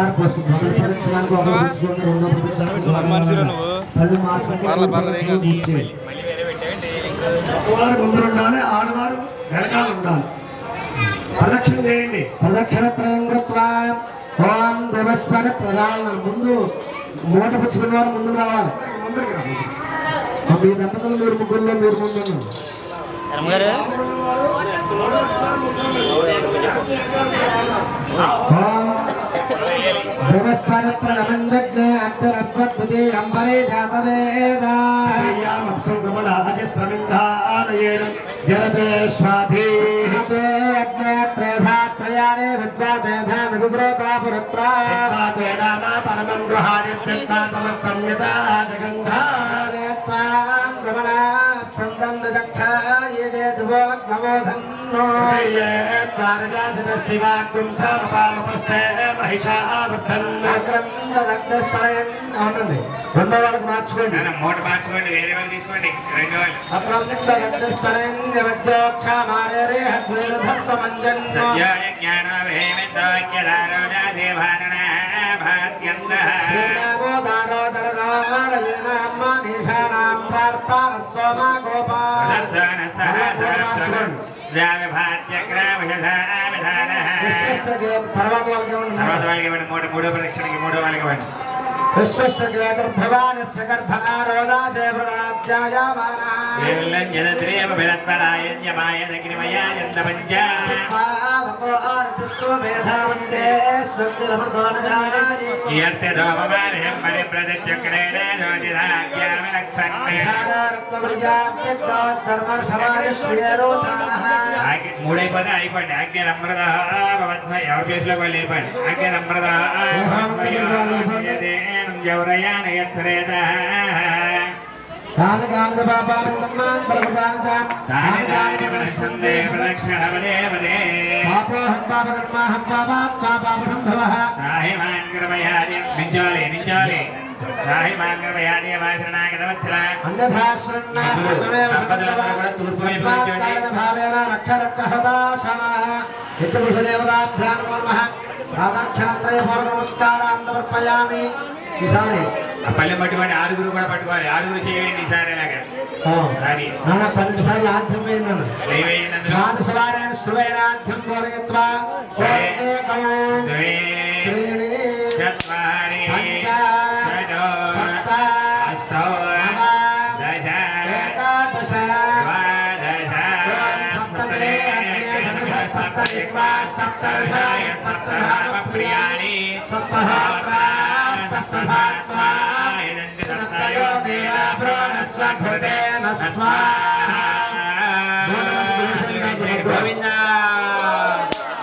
మొదటి ప్రదక్షిణానికి రెండో ప్రదక్షిణానికి మార్చుకుంటే. మగవారు ముందర ఉండాలి ఆడవారు వెనకాల ఉండాలి. ప్రదక్షిణ చేయండి. ప్రదక్షిణ ఓం దేవస్వర ప్రధాన ముందు మూట పుచ్చుకున్న వారు ముందుకు రావాలి. ముందరికి రా మీ దంపతులు మీరు ముగ్గురులో మీరు ముందు ఓం దేవస్వర ప్రణమందే అంబరే జాతవేదా జలదేశ్వాధీ త్రేధాత్రయానే విద్వాదేధా విభ్రోతా పురుత్రా పరమం గృహాన్ని సంయత జగంధా త్వాం రమణాప్సందన్ దక్షాయేదే దివోగ్నమోధన్నో అగ్రంథదగ్ధస్తరయన్ అవునండి। రెండో వాళ్ళకి మార్చుకోండి। మూట మార్చుకోండి వేరే వాళ్ళు తీసుకోండి రెండు వాళ్ళు. అగ్రంథదగ్ధస్తరయన్ యవద్యోక్షామారేరే హద్వేరుధస్సమంజన్నో సత్యాయ జ్ఞానవేమితోజ్ఞదారోజాదేవానన భాత్యందః శ్రీరామోదారోదరణారయేనామ్మ నిషానాం ప్రార్పాన సోమా గోపాల తర్వాత వాళ్ళకి తర్వాత వాళ్ళకి ఇవ్వండి మూడు మూడో ప్రదక్షిణకి మూడో వాళ్ళకి ఇవ్వండి విశ్వస్య స్వగ్రమృతోనజాని మూడైపోతే అయిపోయింది ఆజ్ఞ నమ్రద ఎవరి ప్లేస్లో వాళ్ళు అయిపోయింది ఆజ్ఞ నమ్రద ఎవరయ్యాన ఎచ్చరేద దాని కాని పాపాలను దాని దాని పాపాత్ పాపాపరం భవః రాహిమాన్ కృపయాది వాసనాగతవత్సల అన్యథా శృణ్ణాస్తమేవ దంపతులందరూ కూడా తూర్పు వైపు నుంచోండి. భావేన రక్ష రక్ష హతాశన ఇతృషదేవతాభ్యాం నమః ప్రాదక్షిణత్రయ పూర్వ నమస్కారాం సమర్పయామి ఈసారి ఆ పల్లె పట్టుకోండి ఆరుగురు కూడా పట్టుకోవాలి ఆరుగురు చేయండి ఈసారి ఇలాగా అది నాన్న పన్నెండు సార్లు ఆద్యం పోయిందన్న దయవేయండి అందులో ద్వాదశవారేణ శ్రువేణాద్యం పూరయత్వా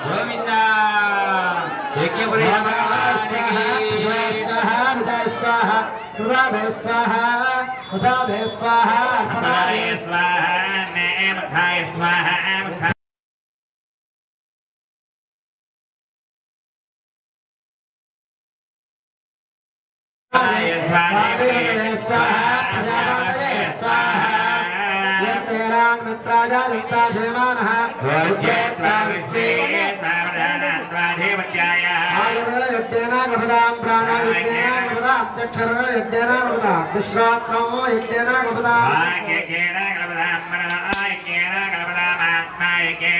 ఓం ఏకం ద్వే త్రీణి చత్వారి పంచ షడో సప్త అష్టో నవ దశ ఏకాదశ ద్వాదశ సప్తదే అగ్నేయ సప్తదిక్వా సప్తర్షాయ ప్రియాణి సప్తహాత్మా సప్తధాత్మా సప్తయో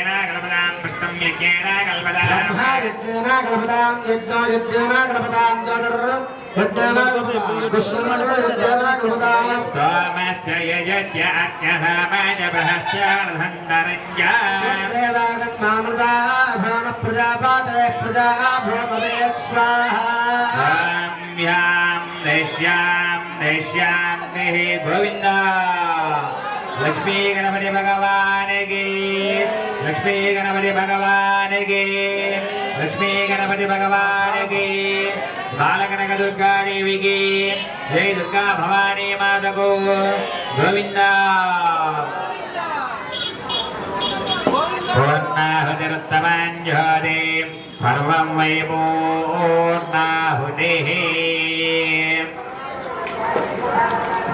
దేవా ప్రోణస్వఘృతేన స్వాహా గోవింద గోవింద అపరాయ స్వాహ నేమధాయ స్వాహ ముఖ ప్రజాపాదే ప్రజా భూతమే స్వాహా గోవింద లక్ష్మీ గణపతి భగవానికి లక్ష్మీ గణపతి భగవానికి లక్ష్మీ గణపతి భగవానికి బాలకనక దుర్గాదేవికి జై దుర్గా భవానీ మాతకు గోవింద. సర్వం వై పూర్ణాహుతి.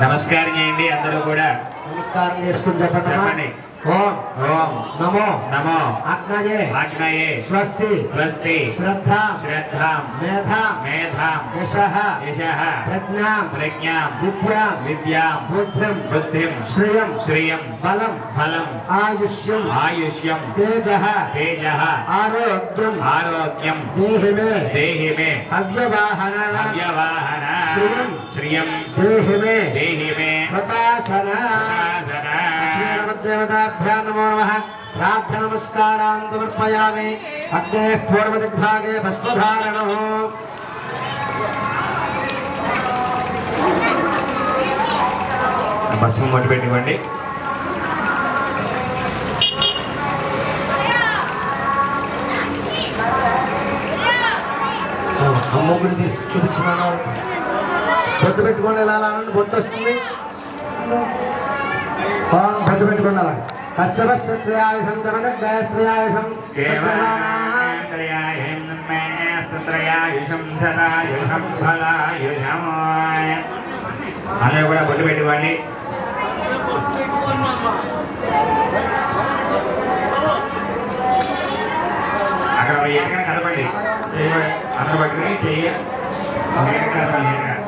నమస్కారం చేయండి అందరూ కూడా. నమస్కారం చేసుకుని చెప్పటమా చెప్పండి. नमो नमो। आज्ञाये आज्ञाये स्वस्ति। स्वस्ति। श्रद्धा। श्रद्धा। मेधा। मेधा। यशः। यशः। प्रज्ञा प्रज्ञा विद्या विद्या बुद्धि बुद्धि श्रिय श्रिय बलम। बलम। आयुष्यम। आयुष्यं तेजः। तेजः। आरोग्यम। आरोग्यम। देहि मे देहि मे अव्यवाहन। अव्यवाहन। श्रियम। श्रियम। देहि मे देहि मे प्रकाशना। దేవతాభ్యా నమో నమ. ప్రార్థన నమస్కారాన్ సమర్పయామి. అగ్నే పూర్వదిగ్భాగే భస్మధారణం. భస్మం మొట్టు పెట్టుకోండి అమ్మగుడి తీసి చూపించినాను బొట్టు పెట్టుకోండి ఎలా అనండి బొట్టు వస్తుంది. ఓం పెట్టుకోండి అలా కశ్యపశ్రయాయుషం గమనగ్రయశ్రయాయుషం అందరూ కూడా బొట్టు పెట్టుకోండి. అక్కడ ఎక్కడ కదపండి. చెయ్యి అందరూ పట్టుకుని చెయ్యి. కదపండి, ఎక్కడ.